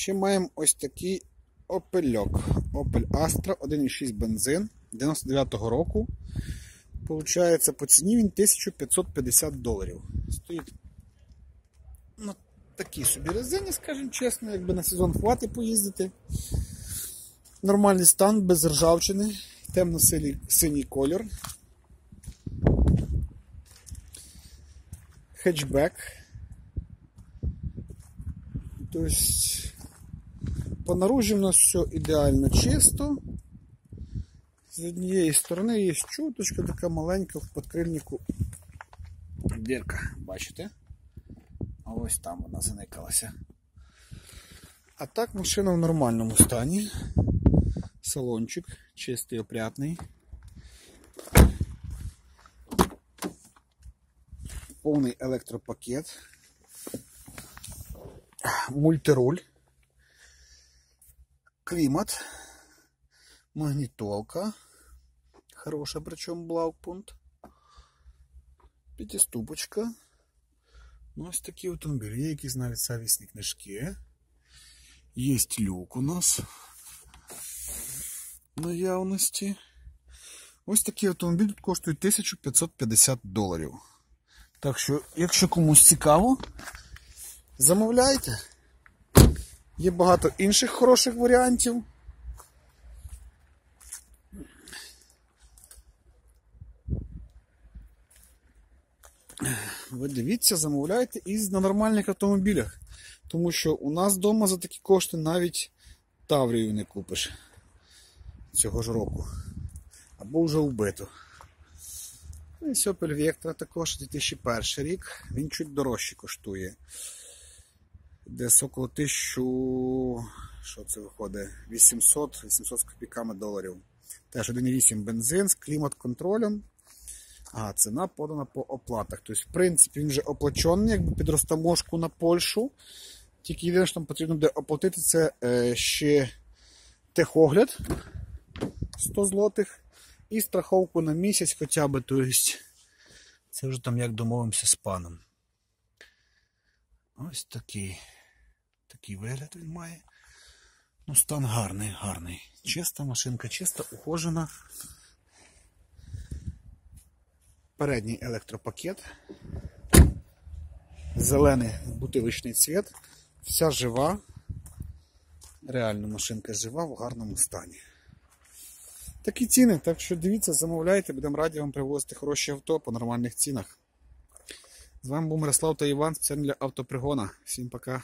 Ще маємо ось такий опельок. Opel Astra 1,6 бензин 99-го року. Получається, по ціні він 1550 доларів. Стоїть на такій собі резині, скажімо чесно, якби на сезон хватить поїздити. Нормальний стан, без ржавчини, темно-синій колір. Хетчбек. Тобто по наружі в нас все ідеально чисто. З однієї сторони є чуточка така маленька в подкрильнику дірка, бачите? А ось там вона заникалася. А так машина в нормальному стані. Салончик чистий, опрятний. Повний електропакет. Мультируль. Клімат. Магнітолка. Хороша, причому блаукпункт. П'ятиступочка. Ну, ось такі автомобілі, є якісь навіть сервісні книжки. Є люк у нас в наявності. Ось такий автомобіль тут коштує 1550 доларів. Так що, якщо комусь цікаво, замовляйте. Є багато інших хороших варіантів. Ви дивіться, замовляйте і на нормальних автомобілях. Тому що у нас вдома за такі кошти навіть Таврію не купиш цього ж року. Або вже вбито. Ну і Opel Vectra також 2001 рік. Він чуть дорожче коштує. Десь около 1000, що це виходить? 800 800 з копійками доларів. Теж 1,8 бензин з клімат-контролем. А, ціна подана по оплатах. Тобто, в принципі, він вже оплачений, якби під розтаможку на Польщу. Тільки єдине, що там потрібно буде оплатити, це е, ще техогляд 100 злотих і страховку на місяць хоча б. Тобто, це вже там як домовимося з паном. Ось такий такий вигляд він має. Ну, стан гарний, гарний. Чиста машинка, чиста, ухожена. Передній електропакет. Зелений бутиличний цвіт. Вся жива. Реально машинка жива в гарному стані. Такі ціни, так що дивіться, замовляйте, будемо раді вам привозити хороші авто по нормальних цінах. З вами був Мирослав та Іван, спеціально для автопригона. Всім пока.